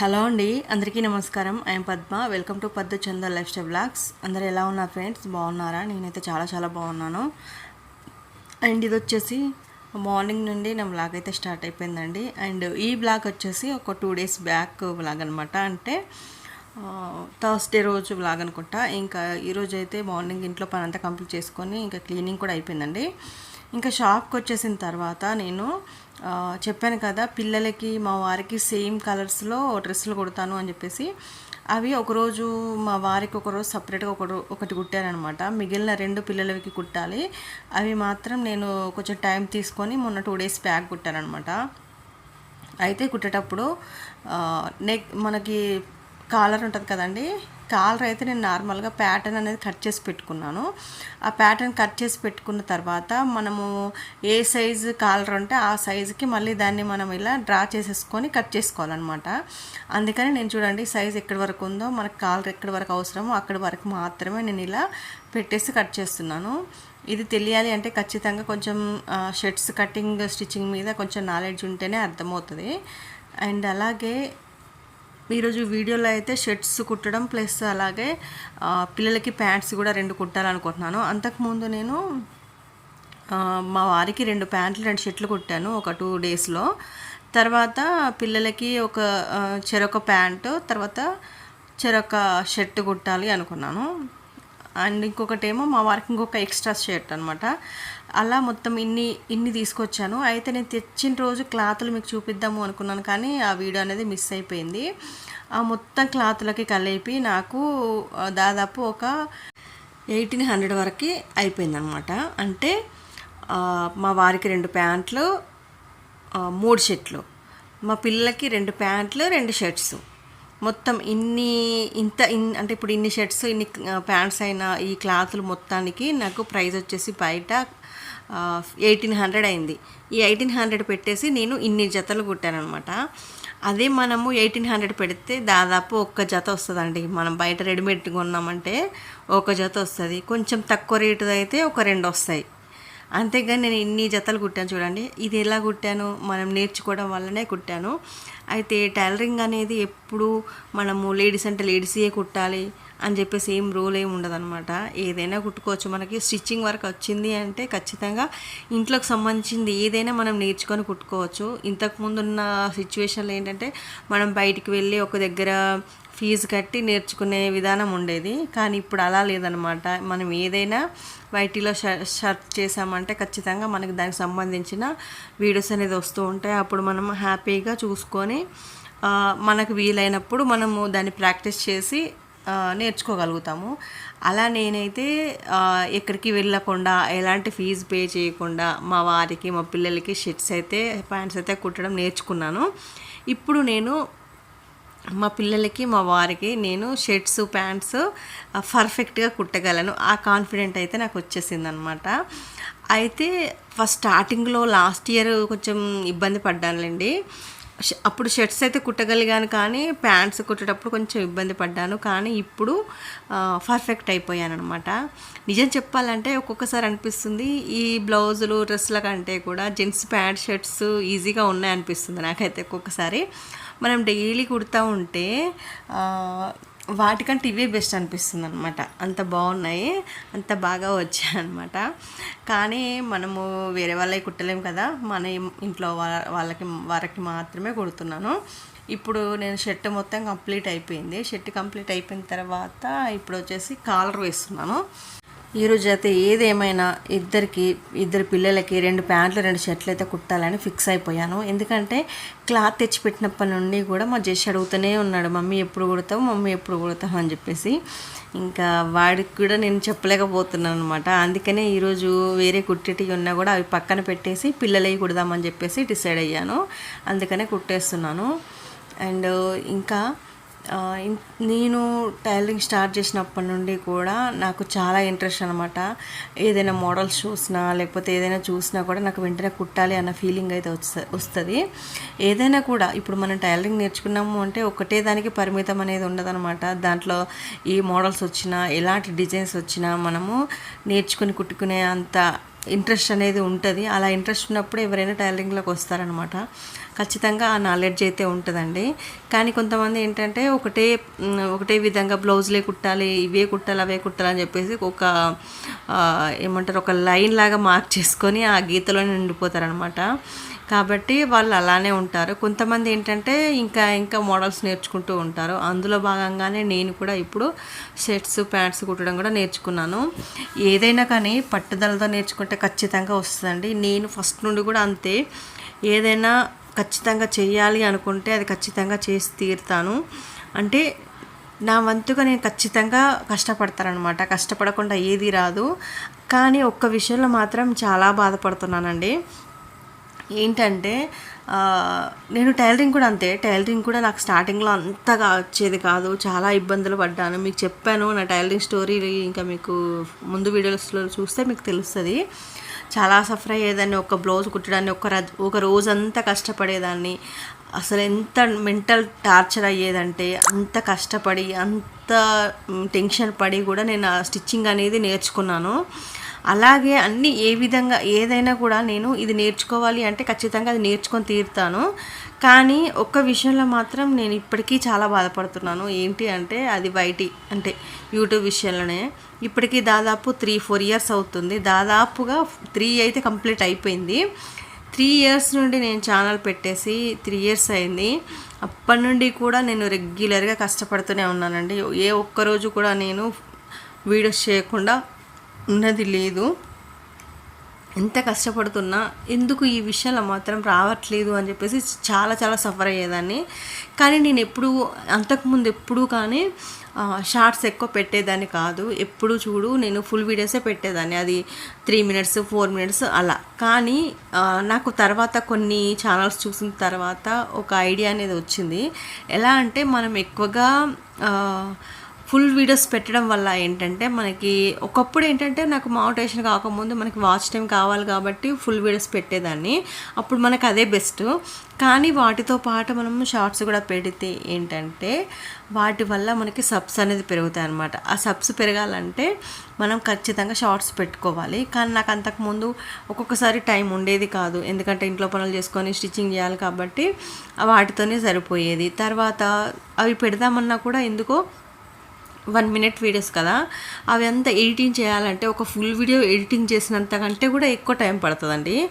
Hello అండి అందరికీ నమస్కారం. I'm Padma. Welcome to Padma Chanda lifestyle blogs అందరు ఎలా ఉన్నారు ఫ్రెండ్స్? బాగున్నారా? నేనైతే చాలా చాలా బాగున్నాను. అండ్ ఇది వచ్చేసి మార్నింగ్ నుండి నా బ్లాగ్ అయితే స్టార్ట్ అయిపోయిందండి. అండ్ ఈ బ్లాగ్ వచ్చేసి ఒక టూ డేస్ బ్యాక్ బ్లాగ్ అనమాట అంటే థర్స్డే రోజు బ్లాగ్ అనుకుంటా. ఇంకా ఈరోజు అయితే మార్నింగ్ ఇంట్లో పని అంతా కంప్లీట్ చేసుకొని ఇంకా క్లీనింగ్ కూడా అయిపోయిందండి. ఇంకా షాప్కి వచ్చేసిన తర్వాత నేను చెప్పాను కదా పిల్లలకి మా వారికి సేమ్ కలర్స్లో డ్రెస్సులు కుడతాను అని చెప్పేసి. అవి ఒకరోజు మా వారికి ఒకరోజు సపరేట్గా ఒక ఒకటి కుట్టానమాట మిగిలిన రెండు పిల్లలకి కుట్టాలి. అవి మాత్రం నేను కొంచెం టైం తీసుకొని మొన్న టూ డేస్ బ్యాక్ కుట్టానమాట అయితే కుట్టేటప్పుడు నెక్ మనకి కాలర్ ఉంటుంది కదండి కాలర్ అయితే నేను నార్మల్గా ప్యాటర్న్ అనేది కట్ చేసి పెట్టుకున్నాను. ఆ ప్యాటర్న్ కట్ చేసి పెట్టుకున్న తర్వాత మనము ఏ సైజు కాలర్ ఉంటే ఆ సైజుకి మళ్ళీ దాన్ని మనం ఇలా డ్రా చేసేసుకొని కట్ చేసుకోవాలన్నమాట. అందుకని నేను చూడండి సైజ్ ఎక్కడి వరకు ఉందో మనకు కాలర్ ఎక్కడి వరకు అవసరమో అక్కడి వరకు మాత్రమే నేను ఇలా పెట్టేసి కట్ చేస్తున్నాను. ఇది తెలియాలి అంటే ఖచ్చితంగా కొంచెం షర్ట్స్ కటింగ్ స్టిచ్చింగ్ మీద కొంచెం నాలెడ్జ్ ఉంటేనే అర్థమవుతుంది. అండ్ అలాగే ఈరోజు వీడియోలో అయితే షర్ట్స్ కుట్టడం ప్లస్ అలాగే పిల్లలకి ప్యాంట్స్ కూడా రెండు కుట్టాలనుకుంటున్నాను. అంతకుముందు నేను మా వారికి రెండు ప్యాంట్లు రెండు షర్ట్లు కుట్టాను ఒక టూ డేస్లో. తర్వాత పిల్లలకి ఒక చెరొక ప్యాంటు తర్వాత చెరొక షర్ట్ కుట్టాలి అనుకున్నాను. అండ్ ఇంకొకటేమో మా వారికి ఇంకొక ఎక్స్ట్రా షర్ట్ అనమాట అలా మొత్తం ఇన్ని ఇన్ని తీసుకొచ్చాను. అయితే నేను తెచ్చిన రోజు క్లాతులు మీకు చూపిద్దాము అనుకున్నాను కానీ ఆ వీడియో అనేది మిస్ అయిపోయింది. ఆ మొత్తం క్లాతులకి కలిపి నాకు దాదాపు ఒక ఎయిటీన్ హండ్రెడ్ వరకు అయిపోయిందనమాట అంటే మా వారికి రెండు ప్యాంట్లు మూడు షర్ట్లు. మా పిల్లలకి రెండు ప్యాంట్లు రెండు షర్ట్స్. మొత్తం ఇన్ని ఇంత ఇన్ అంటే ఇప్పుడు ఇన్ని షర్ట్స్ ఇన్ని ప్యాంట్స్ అయినా ఈ క్లాతులు మొత్తానికి నాకు ప్రైస్ వచ్చేసి బయట ఎయిటీన్ హండ్రెడ్ అయింది. ఈ ఎయిటీన్ హండ్రెడ్ పెట్టేసి నేను ఇన్ని జతలు కుట్టానమాట అదే మనము ఎయిటీన్ హండ్రెడ్ పెడితే దాదాపు ఒక్క జత వస్తుందండి. మనం బయట రెడీమేడ్ కొన్నామంటే ఒక జత వస్తుంది. కొంచెం తక్కువ రేటు అయితే ఒక రెండు వస్తాయి. అంతేగాని నేను ఇన్ని జతలు కుట్టాను చూడండి. ఇది ఎలా కుట్టాను? మనం నేర్చుకోవడం వల్లనే కుట్టాను. అయితే టైలరింగ్ అనేది ఎప్పుడు మనము లేడీస్ అంటే లేడీసే కుట్టాలి. అని చెప్పేసి ఏం రూల్ ఏమి ఉండదన్నమాట. ఏదైనా కుట్టుకోవచ్చు. మనకి స్టిచ్చింగ్ వర్క్ వచ్చింది అంటే ఖచ్చితంగా ఇంట్లోకి సంబంధించింది ఏదైనా మనం నేర్చుకొని కుట్టుకోవచ్చు. ఇంతకుముందు ఉన్న సిచ్యువేషన్లో ఏంటంటే మనం బయటికి వెళ్ళి ఒక దగ్గర ఫీజు కట్టి నేర్చుకునే విధానం ఉండేది. కానీ ఇప్పుడు అలా లేదనమాట మనం ఏదైనా వైటీలో షర్ట్ చేసామంటే ఖచ్చితంగా మనకి దానికి సంబంధించిన వీడియోస్ అనేది వస్తూ ఉంటాయి. అప్పుడు మనం హ్యాపీగా చూసుకొని మనకు వీలైనప్పుడు మనము దాన్ని ప్రాక్టీస్ చేసి నేర్చుకోగలుగుతాము. అలా నేనైతే ఎక్కడికి వెళ్ళకుండా ఎలాంటి ఫీజు పే చేయకుండా మా వారికి మా పిల్లలకి షర్ట్స్ అయితే ప్యాంట్స్ అయితే కుట్టడం నేర్చుకున్నాను. ఇప్పుడు నేను మా పిల్లలకి మా వారికి నేను షర్ట్స్ ప్యాంట్స్ పర్ఫెక్ట్గా కుట్టగలను. ఆ కాన్ఫిడెంట్ అయితే నాకు వచ్చేసింది అనమాట అయితే ఫస్ట్ స్టార్టింగ్లో లాస్ట్ ఇయర్ కొంచెం ఇబ్బంది పడ్డానులేండి. అప్పుడు షర్ట్స్ అయితే కుట్టగలిగాను కానీ ప్యాంట్స్ కుట్టేటప్పుడు కొంచెం ఇబ్బంది పడ్డాను. కానీ ఇప్పుడు పర్ఫెక్ట్ అయిపోయాను అనమాట నిజం చెప్పాలంటే ఒక్కొక్కసారి అనిపిస్తుంది ఈ బ్లౌజులు డ్రెస్ల కంటే కూడా జెంట్స్ ప్యాంట్ షర్ట్స్ ఈజీగా ఉన్నాయి అనిపిస్తుంది నాకైతే ఒక్కొక్కసారి. మనం డైలీ కుడతా ఉంటే వాటికంటే ఇవే బెస్ట్ అనిపిస్తుంది అనమాట అంత బాగున్నాయి అంత బాగా వచ్చాయి అనమాట కానీ మనము వేరే వాళ్ళకి కుట్టలేము కదా మన ఇంట్లో వాళ్ళకి వారికి మాత్రమే కుడుతున్నాను. ఇప్పుడు నేను షర్ట్ మొత్తం కంప్లీట్ అయిపోయింది. షర్ట్ కంప్లీట్ అయిపోయిన తర్వాత ఇప్పుడు వచ్చేసి కాలర్ వేస్తున్నాను. ఈరోజు అయితే ఏదేమైనా ఇద్దరికి ఇద్దరు పిల్లలకి రెండు ప్యాంట్లు రెండు షర్ట్లు అయితే కుట్టాలని ఫిక్స్ అయిపోయాను. ఎందుకంటే క్లాత్ తెచ్చిపెట్టినప్పటి నుండి కూడా మా జెస్ అడుగుతూనే ఉన్నాడు మమ్మీ ఎప్పుడు కుడతావు? మమ్మీ ఎప్పుడు కుడతావు? అని చెప్పేసి. ఇంకా వాడికి కూడా నేను చెప్పలేకపోతున్నాను అనమాట అందుకనే ఈరోజు వేరే కుట్టేటివి ఉన్నా కూడా అవి పక్కన పెట్టేసి పిల్లలవి కుడదామని చెప్పేసి డిసైడ్ అయ్యాను. అందుకనే కుట్టేస్తున్నాను. అండ్ ఇంకా నేను టైలరింగ్ స్టార్ట్ చేసినప్పటి నుండి కూడా నాకు చాలా ఇంట్రెస్ట్ అనమాట ఏదైనా మోడల్స్ చూసినా లేకపోతే ఏదైనా చూసినా కూడా నాకు వెంటనే కుట్టాలి అన్న ఫీలింగ్ అయితే వస్త వస్తుంది. ఏదైనా కూడా ఇప్పుడు మనం టైలరింగ్ నేర్చుకున్నాము అంటే ఒకటే దానికి పరిమితం అనేది ఉండదన్నమాట. దాంట్లో ఏ మోడల్స్ వచ్చినా ఎలాంటి డిజైన్స్ వచ్చినా మనము నేర్చుకుని కుట్టుకునే అంత ఇంట్రెస్ట్ అనేది ఉంటుంది. అలా ఇంట్రెస్ట్ ఉన్నప్పుడు ఎవరైనా టైలరింగ్లోకి వస్తారనమాట ఖచ్చితంగా ఆ నాలెడ్జ్ అయితే ఉంటుందండి. కానీ కొంతమంది ఏంటంటే ఒకటే ఒకటే విధంగా బ్లౌజ్లే కుట్టాలి ఇవే కుట్టాలి అవే కుట్టాలి అని చెప్పేసి ఒక ఏమంటారు ఒక లైన్ లాగా మార్క్ చేసుకొని ఆ గీతలోనే నిండిపోతారనమాట కాబట్టి వాళ్ళు అలానే ఉంటారు. కొంతమంది ఏంటంటే ఇంకా ఇంకా మోడల్స్ నేర్చుకుంటూ ఉంటారు. అందులో భాగంగానే నేను కూడా ఇప్పుడు షర్ట్స్ ప్యాంట్స్ కుట్టడం కూడా నేర్చుకున్నాను. ఏదైనా కానీ పట్టుదలతో నేర్చుకుంటే ఖచ్చితంగా వస్తుందండి. నేను ఫస్ట్ నుండి కూడా అంతే. ఏదైనా ఖచ్చితంగా చేయాలి అనుకుంటే అది ఖచ్చితంగా చేసి తీరుతాను. అంటే నా వంతుగా నేను ఖచ్చితంగా కష్టపడతానమాట కష్టపడకుండా ఏది రాదు. కానీ ఒక్క విషయంలో మాత్రం చాలా బాధపడుతున్నానండి. ఏంటంటే నేను టైలరింగ్ కూడా అంతే. టైలరింగ్ కూడా నాకు స్టార్టింగ్లో అంతగా వచ్చేది కాదు. చాలా ఇబ్బందులు పడ్డాను. మీకు చెప్పాను నా టైలరింగ్ స్టోరీ ఇంకా మీకు ముందు వీడియోస్లో చూస్తే మీకు తెలుస్తుంది. చాలా సఫర్ అయ్యేదాన్ని ఒక బ్లౌజ్ కుట్టడాన్ని ఒక ఒక రోజంతా కష్టపడేదాన్ని. అసలు ఎంత మెంటల్ టార్చర్ అయ్యేదంటే అంత కష్టపడి అంత టెన్షన్ పడి కూడా నేను ఆ స్టిచ్చింగ్ అనేది నేర్చుకున్నాను. అలాగే అన్ని ఏ విధంగా ఏదైనా కూడా నేను ఇది నేర్చుకోవాలి అంటే ఖచ్చితంగా అది నేర్చుకొని తీరుతాను. కానీ ఒక్క విషయంలో మాత్రం నేను ఇప్పటికీ చాలా బాధపడుతున్నాను. ఏంటి అంటే అది బయటి అంటే యూట్యూబ్ విషయంలోనే. ఇప్పటికీ దాదాపు త్రీ ఫోర్ ఇయర్స్ అవుతుంది. దాదాపుగా త్రీ అయితే కంప్లీట్ అయిపోయింది. త్రీ ఇయర్స్ నుండి నేను ఛానల్ పెట్టేసి త్రీ ఇయర్స్ అయింది. అప్పటి నుండి కూడా నేను రెగ్యులర్గా కష్టపడుతూనే ఉన్నానండి. ఏ ఒక్క రోజు కూడా నేను వీడియోస్ చేయకుండా ఉన్నది లేదు. ఎంత కష్టపడుతున్నా ఎందుకు ఈ విషయాలు మాత్రం రావట్లేదు అని చెప్పేసి చాలా చాలా సఫర్ అయ్యేదాన్ని. కానీ నేను ఎప్పుడు అంతకుముందు ఎప్పుడూ కానీ షార్ట్స్ ఎక్కువ పెట్టేదాన్ని కాదు. ఎప్పుడు చూడు నేను ఫుల్ వీడియోసే పెట్టేదాన్ని. అది త్రీ మినిట్స్ ఫోర్ మినిట్స్ అలా. కానీ నాకు తర్వాత కొన్ని ఛానల్స్ చూసిన తర్వాత ఒక ఐడియా అనేది వచ్చింది. ఎలా అంటే మనం ఎక్కువగా ఫుల్ వీడియోస్ పెట్టడం వల్ల ఏంటంటే మనకి ఒకప్పుడు ఏంటంటే నాకు మోటివేషన్ కాకముందు మనకి వాచ్ టైం కావాలి కాబట్టి ఫుల్ వీడియోస్ పెట్టేదాన్ని. అప్పుడు మనకు అదే బెస్ట్ కానీ వాటితో పాటు మనం షార్ట్స్ కూడా పెడితే ఏంటంటే వాటి వల్ల మనకి సబ్స్ అనేది పెరుగుతాయి అనమాట ఆ సబ్స్ పెరగాలంటే మనం ఖచ్చితంగా షార్ట్స్ పెట్టుకోవాలి. కానీ నాకు అంతకుముందు ఒక్కొక్కసారి టైం ఉండేది కాదు. ఎందుకంటే ఇంట్లో పనులు చేసుకొని స్టిచ్చింగ్ చేయాలి కాబట్టి వాటితోనే సరిపోయేది. తర్వాత అవి పెడదామన్నా కూడా ఎందుకో వన్ మినిట్ వీడియోస్ కదా అవి అంతా ఎడిటింగ్ చేయాలంటే ఒక ఫుల్ వీడియో ఎడిటింగ్ చేసినంత కంటే కూడా ఎక్కువ టైం పడుతుందండి.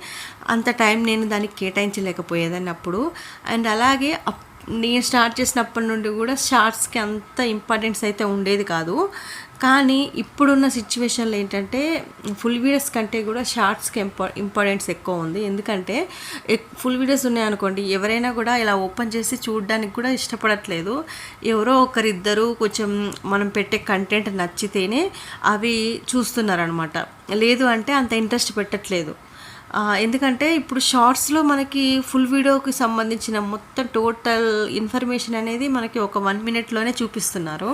అంత టైం నేను దానికి కేటాయించలేకపోయేదాన్ని అప్పుడు. అండ్ అలాగే అప్- నేను స్టార్ట్ చేసినప్పటి నుండి కూడా షార్ట్స్కి అంత ఇంపార్టెన్స్ అయితే ఉండేది కాదు. కానీ ఇప్పుడున్న సిచ్యువేషన్లో ఏంటంటే ఫుల్ వీడియోస్ కంటే కూడా షార్ట్స్కి ఇంపా ఇంపార్టెన్స్ ఎక్కువ ఉంది. ఎందుకంటే ఫుల్ వీడియోస్ ఉన్నాయనుకోండి ఎవరైనా కూడా ఇలా ఓపెన్ చేసి చూడడానికి కూడా ఇష్టపడట్లేదు. ఎవరో ఒకరిద్దరు కొంచెం మనం పెట్టే కంటెంట్ నచ్చితేనే అవి చూస్తున్నారనమాట. లేదు అంటే అంత ఇంట్రెస్ట్ పెట్టట్లేదు. ఎందుకంటే ఇప్పుడు షార్ట్స్లో మనకి ఫుల్ వీడియోకి సంబంధించిన మొత్తం టోటల్ ఇన్ఫర్మేషన్ అనేది మనకి ఒక వన్ మినిట్లోనే చూపిస్తున్నారు.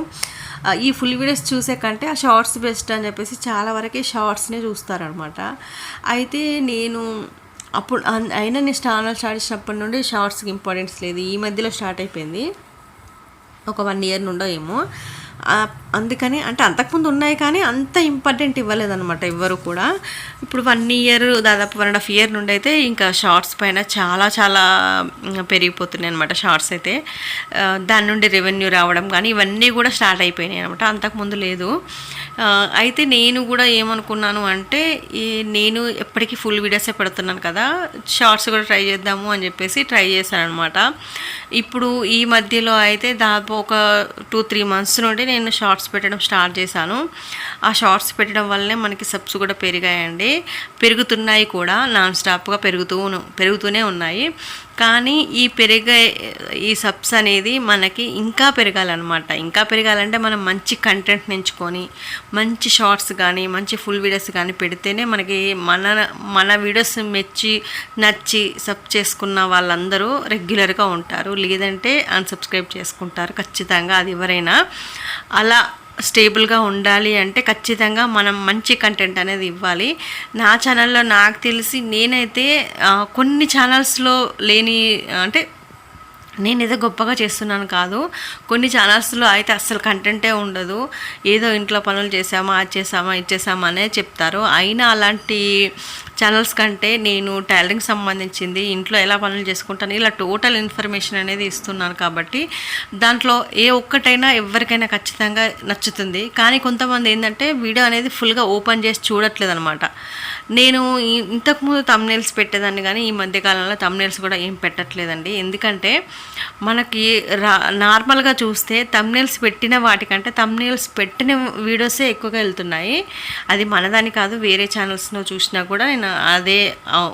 ఈ ఫుల్ వీడియోస్ చూసే కంటే ఆ షార్ట్స్ బెస్ట్ అని చెప్పేసి చాలా వరకే షార్ట్స్నే చూస్తారనమాట అయితే నేను అప్పుడు అయినా నేను ఛానల్ స్టార్ట్ చేసినప్పటి నుండి షార్ట్స్కి ఇంపార్టెన్స్ లేదు. ఈ మధ్యలో స్టార్ట్ అయిపోయింది. ఒక వన్ ఇయర్ నుండో ఏమో. అందుకని అంటే అంతకుముందు ఉన్నాయి కానీ అంత ఇంపార్టెంట్ ఇవ్వలేదన్నమాట ఎవ్వరు కూడా. ఇప్పుడు వన్ ఇయర్ దాదాపు వన్ అండ్ హాఫ్ ఇయర్ నుండి అయితే ఇంకా షార్ట్స్ పైన చాలా చాలా పెరిగిపోతున్నాయి అనమాట షార్ట్స్ అయితే. దాని నుండి రెవెన్యూ రావడం కానీ ఇవన్నీ కూడా స్టార్ట్ అయిపోయినాయి అనమాట అంతకుముందు లేదు. అయితే నేను కూడా ఏమనుకున్నాను అంటే ఈ నేను ఎప్పటికీ ఫుల్ వీడియోసే పెడుతున్నాను కదా షార్ట్స్ కూడా ట్రై చేద్దాము అని చెప్పేసి ట్రై చేశాను అనమాట ఇప్పుడు ఈ మధ్యలో అయితే దాదాపు ఒక టూ త్రీ మంత్స్ నుండి నేను షార్ట్స్ పెట్టడం స్టార్ట్ చేశాను. ఆ షార్ట్స్ పెట్టడం వల్లనే మనకి సబ్స్ కూడా పెరిగాయండి. పెరుగుతున్నాయి కూడా నాన్ స్టాప్గా పెరుగుతూ పెరుగుతూనే ఉన్నాయి. కానీ ఈ పెరిగే ఈ సబ్స్ అనేది మనకి ఇంకా పెరగాలన్నమాట. ఇంకా పెరగాలంటే మనం మంచి కంటెంట్ ఎంచుకొని మంచి షార్ట్స్ కానీ మంచి ఫుల్ వీడియోస్ కానీ పెడితేనే మనకి మన మన వీడియోస్ మెచ్చి నచ్చి సబ్ చేసుకున్న వాళ్ళందరూ రెగ్యులర్గా ఉంటారు. లేదంటే అన్సబ్స్క్రైబ్ చేసుకుంటారు ఖచ్చితంగా అది ఎవరైనా. అలా స్టేబుల్గా ఉండాలి అంటే ఖచ్చితంగా మనం మంచి కంటెంట్ అనేది ఇవ్వాలి. నా ఛానల్లో నాకు తెలిసి నేనైతే కొన్ని ఛానల్స్లో లేని అంటే నేను ఏదో గొప్పగా చేస్తున్నాను కాదు. కొన్ని ఛానల్స్లో అయితే అస్సలు కంటెంటే ఉండదు. ఏదో ఇంట్లో పనులు చేసామా అది చేసామా ఇది చేసామా అనే చెప్తారు. అయినా అలాంటి ఛానల్స్ కంటే నేను టైలరింగ్ సంబంధించింది ఇంట్లో ఎలా పనులు చేసుకుంటాను ఇలా టోటల్ ఇన్ఫర్మేషన్ అనేది ఇస్తున్నాను కాబట్టి దాంట్లో ఏ ఒక్కటైనా ఎవరికైనా ఖచ్చితంగా నచ్చుతుంది. కానీ కొంతమంది ఏంటంటే వీడియో అనేది ఫుల్గా ఓపెన్ చేసి చూడట్లేదు అనమాట నేను ఇంతకుముందు తమ్నేల్స్ పెట్టేదాన్ని కానీ ఈ మధ్యకాలంలో తమ్నేల్స్ కూడా ఏం పెట్టట్లేదండి. ఎందుకంటే మనకి రా నార్మల్గా చూస్తే తమ్నేల్స్ పెట్టిన వాటికంటే తమ్నేల్స్ పెట్టిన వీడియోసే ఎక్కువగా వెళ్తున్నాయి. అది మనదాని కాదు వేరే ఛానల్స్లో చూసినా కూడా నేను అదే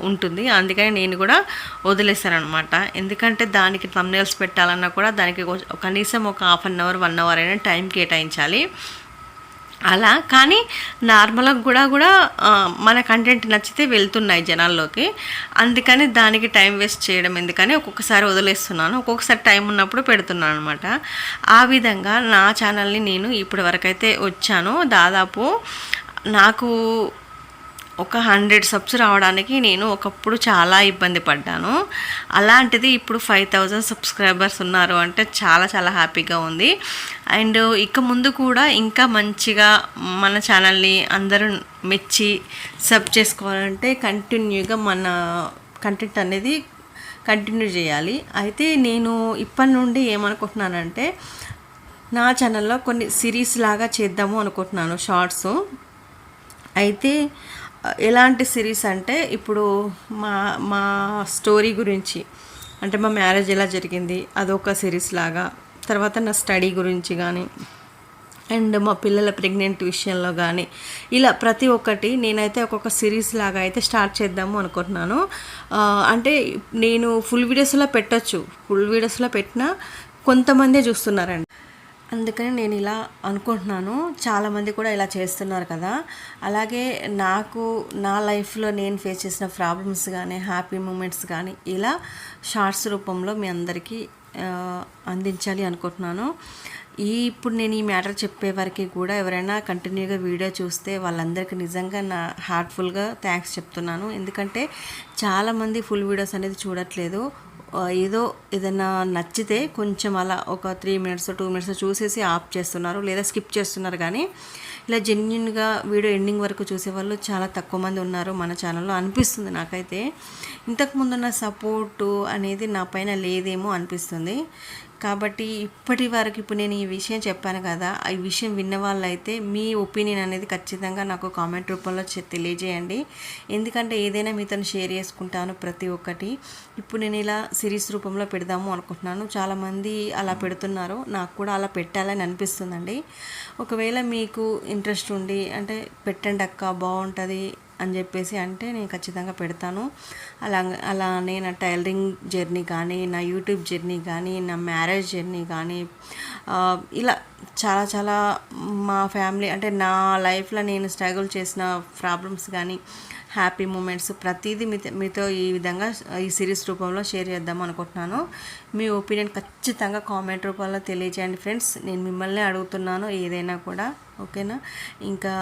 ఉంటుంది. అందుకని నేను కూడా వదిలేశానమాట అనమాట ఎందుకంటే దానికి తమ్నేల్స్ పెట్టాలన్నా కూడా దానికి కనీసం ఒక half an hour one hour అయినా టైం కేటాయించాలి. అలా. కానీ నార్మల్గా కూడా కూడా మన కంటెంట్ నచ్చితే వెళ్తున్నాయి జనాల్లోకి. అందుకని దానికి టైం వేస్ట్ చేయడం ఎందుకని ఒక్కొక్కసారి వదిలేస్తున్నాను. ఒక్కొక్కసారి టైం ఉన్నప్పుడు పెడుతున్నాను అనమాట ఆ విధంగా నా ఛానల్ని నేను ఇప్పటి వరకైతే వచ్చాను. దాదాపు నాకు ఒక హండ్రెడ్ సబ్స్ రావడానికి నేను ఒకప్పుడు చాలా ఇబ్బంది పడ్డాను. అలాంటిది ఇప్పుడు ఫైవ్ థౌజండ్ సబ్స్క్రైబర్స్ ఉన్నారు అంటే చాలా చాలా హ్యాపీగా ఉంది. అండ్ ఇక ముందు కూడా ఇంకా మంచిగా మన ఛానల్ని అందరూ మెచ్చి సబ్ చేసుకోవాలంటే కంటిన్యూగా మన కంటెంట్ అనేది కంటిన్యూ చేయాలి. అయితే నేను ఇప్పటి నుండి ఏమనుకుంటున్నానంటే నా ఛానల్లో కొన్ని సిరీస్ లాగా చేద్దాము అనుకుంటున్నాను షార్ట్స్. అయితే ఎలాంటి సిరీస్ అంటే ఇప్పుడు మా మా స్టోరీ గురించి అంటే మా మ్యారేజ్ ఎలా జరిగింది అదొక సిరీస్ లాగా తర్వాత నా స్టడీ గురించి కానీ అండ్ మా పిల్లల ప్రెగ్నెంట్ విషయంలో కానీ ఇలా ప్రతి ఒక్కటి నేనైతే ఒక్కొక్క సిరీస్ లాగా అయితే స్టార్ట్ చేద్దాము అనుకుంటున్నాను. అంటే నేను ఫుల్ వీడియోస్లో పెట్టొచ్చు ఫుల్ వీడియోస్లో పెట్టినా కొంతమందే చూస్తున్నారండి. అందుకని నేను ఇలా అనుకుంటున్నాను. చాలామంది కూడా ఇలా చేస్తున్నారు కదా. అలాగే నాకు నా లైఫ్లో నేను ఫేస్ చేసిన ప్రాబ్లమ్స్ కానీ హ్యాపీ మూమెంట్స్ కానీ ఇలా షార్ట్స్ రూపంలో మీ అందరికీ అందించాలి అనుకుంటున్నాను. ఈ ఇప్పుడు నేను ఈ మ్యాటర్ చెప్పే వరకు కూడా ఎవరైనా కంటిన్యూగా వీడియో చూస్తే వాళ్ళందరికీ నిజంగా నా హార్ట్ఫుల్గా థ్యాంక్స్ చెప్తున్నాను. ఎందుకంటే చాలామంది ఫుల్ వీడియోస్ అనేది చూడట్లేదు. ఏదో ఏదైనా నచ్చితే కొంచెం అలా ఒక త్రీ మినిట్స్ టూ మినిట్స్ చూసేసి ఆఫ్ చేస్తున్నారు లేదా స్కిప్ చేస్తున్నారు. కానీ ఇలా జెన్యున్గా వీడియో ఎండింగ్ వరకు చూసేవాళ్ళు చాలా తక్కువ మంది ఉన్నారు మన ఛానల్లో అనిపిస్తుంది నాకైతే. ఇంతకుముందున్న సపోర్టు అనేది నా పైన లేదేమో అనిపిస్తుంది. కాబట్టి ఇప్పటి వరకు ఇప్పుడు నేను ఈ విషయం చెప్పాను కదా ఈ విషయం విన్న వాళ్ళైతే మీ ఒపీనియన్ అనేది ఖచ్చితంగా నాకు కామెంట్ రూపంలో తెలియజేయండి. ఎందుకంటే ఏదైనా మీతో షేర్ చేసుకుంటాను ప్రతి ఒక్కటి. ఇప్పుడు నేను ఇలా సిరీస్ రూపంలో పెడదాము అనుకుంటున్నాను. చాలామంది అలా పెడుతున్నారు. నాకు కూడా అలా పెట్టాలని అనిపిస్తుందండి. ఒకవేళ మీకు ఇంట్రెస్ట్ ఉండి అంటే పెట్టండి అక్క బాగుంటుంది అని చెప్పేసి అంటే నేను ఖచ్చితంగా పెడతాను. అలా అలా నేను టైలరింగ్ జర్నీ కానీ నా యూట్యూబ్ జర్నీ కానీ నా మ్యారేజ్ జర్నీ కానీ ఇలా చాలా చాలా మా ఫ్యామిలీ అంటే నా లైఫ్లో నేను స్ట్రగుల్ చేసిన ప్రాబ్లమ్స్ కానీ హ్యాపీ మూమెంట్స్ ప్రతిదీ మీతో మీతో ఈ విధంగా ఈ సిరీస్ రూపంలో షేర్ చేద్దాం అనుకుంటున్నాను. మీ ఒపీనియన్ ఖచ్చితంగా కామెంట్ రూపంలో తెలియజేయండి ఫ్రెండ్స్. నేను మిమ్మల్ని అడుగుతున్నాను ఏదైనా కూడా ఓకేనా? ఇంకా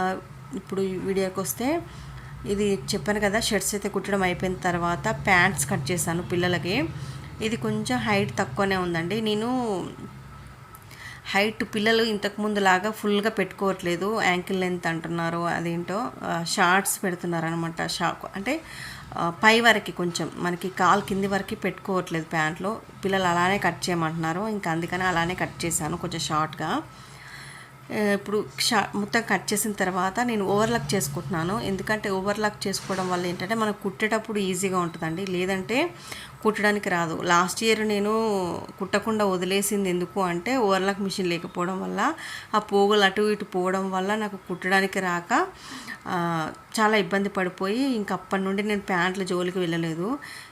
ఇప్పుడు వీడియోకి వస్తే ఇది చెప్పాను కదా షర్ట్స్ అయితే కుట్టడం అయిపోయిన తర్వాత ప్యాంట్స్ కట్ చేశాను పిల్లలకి. ఇది కొంచెం హైట్ తక్కువనే ఉందండి. నేను హైట్ పిల్లలు ఇంతకుముందు లాగా ఫుల్గా పెట్టుకోవట్లేదు. యాంకిల్ లెంత్ అంటున్నారు అదేంటో షార్ట్స్ పెడుతున్నారు అనమాట షా అంటే పై వరకు కొంచెం మనకి కాల్ కింది వరకు పెట్టుకోవట్లేదు ప్యాంట్లో. పిల్లలు అలానే కట్ చేయమంటున్నారు. ఇంకా అందుకని అలానే కట్ చేశాను కొంచెం షార్ట్గా. ఇప్పుడు షా మొత్తం కట్ చేసిన తర్వాత నేను ఓవర్లాక్ చేసుకుంటున్నాను. ఎందుకంటే ఓవర్లాక్ చేసుకోవడం వల్ల ఏంటంటే మనం కుట్టేటప్పుడు ఈజీగా ఉంటుందండి. లేదంటే కుట్టడానికి రాదు. లాస్ట్ ఇయర్ నేను కుట్టకుండా వదిలేసింది ఎందుకు అంటే ఓవర్లాక్ మిషన్ లేకపోవడం వల్ల ఆ పోగులు అటు ఇటు పోవడం వల్ల నాకు కుట్టడానికి రాక చాలా ఇబ్బంది పడిపోయి ఇంక అప్పటి నుండి నేను ప్యాంట్ల జోలికి వెళ్ళలేదు.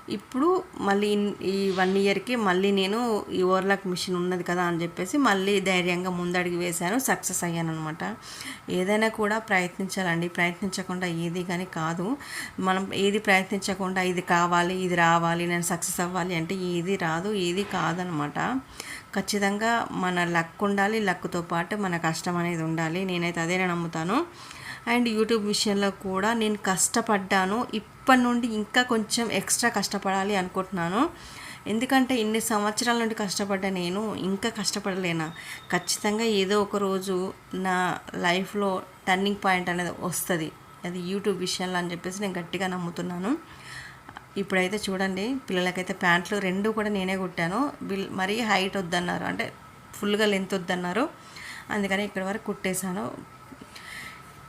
ఇప్పుడు మళ్ళీ ఈ వన్ ఇయర్కి మళ్ళీ నేను ఈ ఓవర్లాక్ మిషన్ ఉన్నది కదా అని చెప్పేసి మళ్ళీ ధైర్యంగా ముందడుగు వేశాను సక్సెస్ అయ్యాను అనమాట ఏదైనా కూడా ప్రయత్నించాలండి. ప్రయత్నించకుండా ఏది కానీ కాదు. మనం ఏది ప్రయత్నించకుండా ఇది కావాలి ఇది రావాలి నేను సక్సెస్ అవ్వాలి అంటే ఏది రాదు ఏది కాదనమాట ఖచ్చితంగా మన లక్ ఉండాలి లక్తో పాటు మన కష్టం అనేది ఉండాలి. నేనైతే అదే నమ్ముతాను. అండ్ యూట్యూబ్ విషయంలో కూడా నేను కష్టపడ్డాను. ఇప్పటి నుండి ఇంకా కొంచెం ఎక్స్ట్రా కష్టపడాలి అనుకుంటున్నాను. ఎందుకంటే ఇన్ని సంవత్సరాల నుండి కష్టపడ్డా నేను ఇంకా కష్టపడలేనా? ఖచ్చితంగా ఏదో ఒక రోజు నా లైఫ్లో టర్నింగ్ పాయింట్ అనేది వస్తుంది. అది యూట్యూబ్ విషయంలో అని చెప్పేసి నేను గట్టిగా నమ్ముతున్నాను. ఇప్పుడైతే చూడండి పిల్లలకైతే ప్యాంట్లు రెండు కూడా నేనే కుట్టాను. బిల్ మరీ హైట్ వద్దన్నారు. అంటే ఫుల్గా లెంత్ వద్దన్నారు. అందుకని ఇక్కడ వరకు కుట్టేశాను.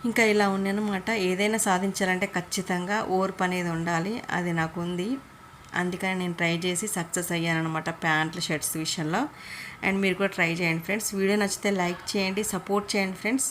ఇంకా ఇలా ఉన్నానమాట ఏదైనా సాధించాలంటే ఖచ్చితంగా ఓర్పు అనేది ఉండాలి. అది నాకు ఉంది అందుకని నేను ట్రై చేసి సక్సెస్ అయ్యాను అనమాట ప్యాంట్లు షర్ట్స్ విషయంలో. అండ్ మీరు కూడా ట్రై చేయండి ఫ్రెండ్స్. వీడియో నచ్చితే లైక్ చేయండి సపోర్ట్ చేయండి ఫ్రెండ్స్.